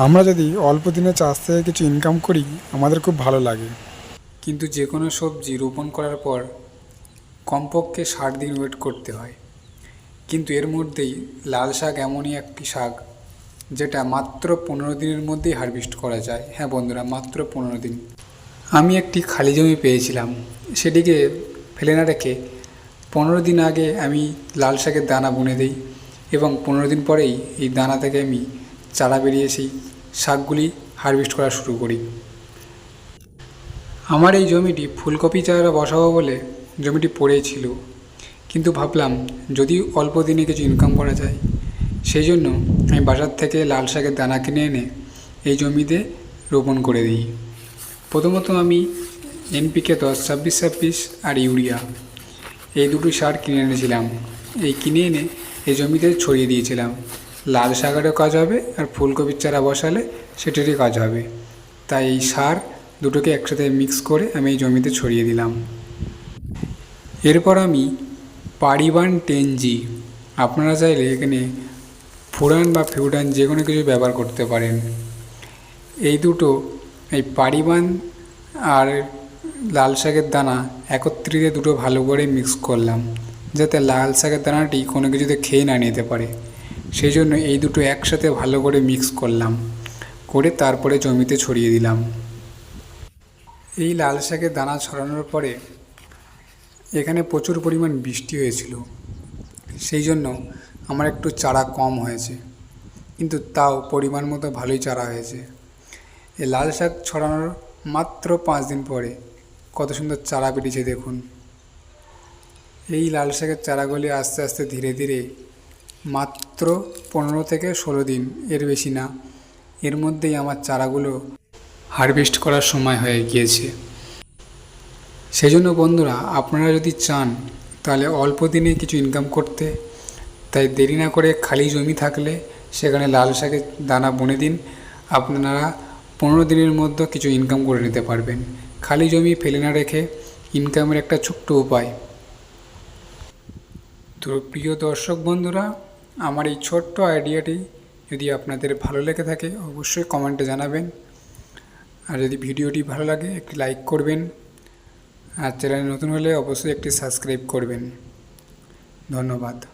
আমরা যদি অল্প দিনে চাষ থেকে কিছু ইনকাম করি, আমাদের খুব ভালো লাগে। কিন্তু যে কোনো সবজি রোপণ করার পর কমপক্ষে ষাট দিন ওয়েট করতে হয়। কিন্তু এর মধ্যেই লাল শাক এমনই একটি শাক, যেটা মাত্র পনেরো দিনের মধ্যেই হারভেস্ট করা যায়। হ্যাঁ বন্ধুরা, মাত্র পনেরো দিন। আমি একটি খালি জমি পেয়েছিলাম, সেটিকে ফেলে না রেখে পনেরো দিন আগে আমি লাল শাকের দানা বুনে দিই এবং পনেরো দিন পরেই এই দানা থেকে আমি চারা বেরিয়ে সেই শাকগুলি হারভেস্ট করা শুরু করি। আমার এই জমিটি ফুলকপি চারা বসাবো বলে জমিটি পড়েই ছিল। কিন্তু ভাবলাম, যদি অল্প দিনে কিছু ইনকাম করা যায়, সেই জন্য আমি বাজার থেকে লাল শাকের দানা কিনে এনে এই জমিতে রোপণ করে দিই। প্রথমত আমি এনপিকে দশ, ছাব্বিশ ছাব্বিশ আর ইউরিয়া। এই দুটো সার কিনে এনেছিলাম। এই কিনে এনে এই জমিতে ছড়িয়ে দিয়েছিলাম। লাল শাকেরও কাজ হবে আর ফুলকপির চারা বসালে সেটারই কাজ হবে। তাই এই সার দুটোকে একসাথে মিক্স করে আমি এই জমিতে ছড়িয়ে দিলাম। এরপর আমি পারিবান টেন জি আপনারা চাইলে এখানে ফুরান বা ফিউডান যে কোনো কিছু ব্যবহার করতে পারেন। এই দুটো, এই পারিবান আর লাল শাকের দানা একত্রিতে দুটো ভালো করে মিক্স করলাম, যাতে লাল শাকের দানাটি কোনো কিছুতে খেয়ে না নিতে পারে। সেই জন্য এই দুটো একসাথে ভালো করে মিক্স করলাম। করে তারপরে জমিতে ছড়িয়ে দিলাম। এই লাল শাকের দানা ছড়ানোর পরে এখানে প্রচুর পরিমাণ বৃষ্টি হয়েছিল। সেই জন্য আমার একটু চারা কম হয়েছে। কিন্তু তাও পরিমাণ মতো ভালোই চারা হয়েছে। এই লাল শাক ছড়ানোর মাত্র পাঁচ দিন পরে কত সুন্দর চারা বেরিয়েছে দেখুন। এই লাল শাকের চারাগুলি আস্তে আস্তে ধীরে ধীরে মাত্র পনেরো থেকে ষোলো দিন, এর বেশি না। এর মধ্যেই আমার চারাগুলো হারভেস্ট করার সময় হয়ে গিয়েছে। সেই জন্য বন্ধুরা, আপনারা যদি চান, তাহলে অল্প দিনে কিছু ইনকাম করতে। তাই দেরি না করে খালি জমি থাকলে সেখানে লাল শাকের দানা বুনে দিন। আপনারা পনেরো দিনের মধ্যে কিছু ইনকাম করে নিতে পারবেন। খালি জমি ফেলে না রেখে ইনকামের একটা ছোট্ট উপায়। তো প্রিয় দর্শক বন্ধুরা আমার এই ছোট্ট আইডিয়াটি যদি আপনাদের ভালো লেগে থাকে, অবশ্যই কমেন্টে জানাবেন। আর যদি ভিডিওটি ভালো লাগে, একটি লাইক করবেন। আর চ্যানেল নতুন হলে অবশ্যই একটি সাবস্ক্রাইব করবেন। ধন্যবাদ।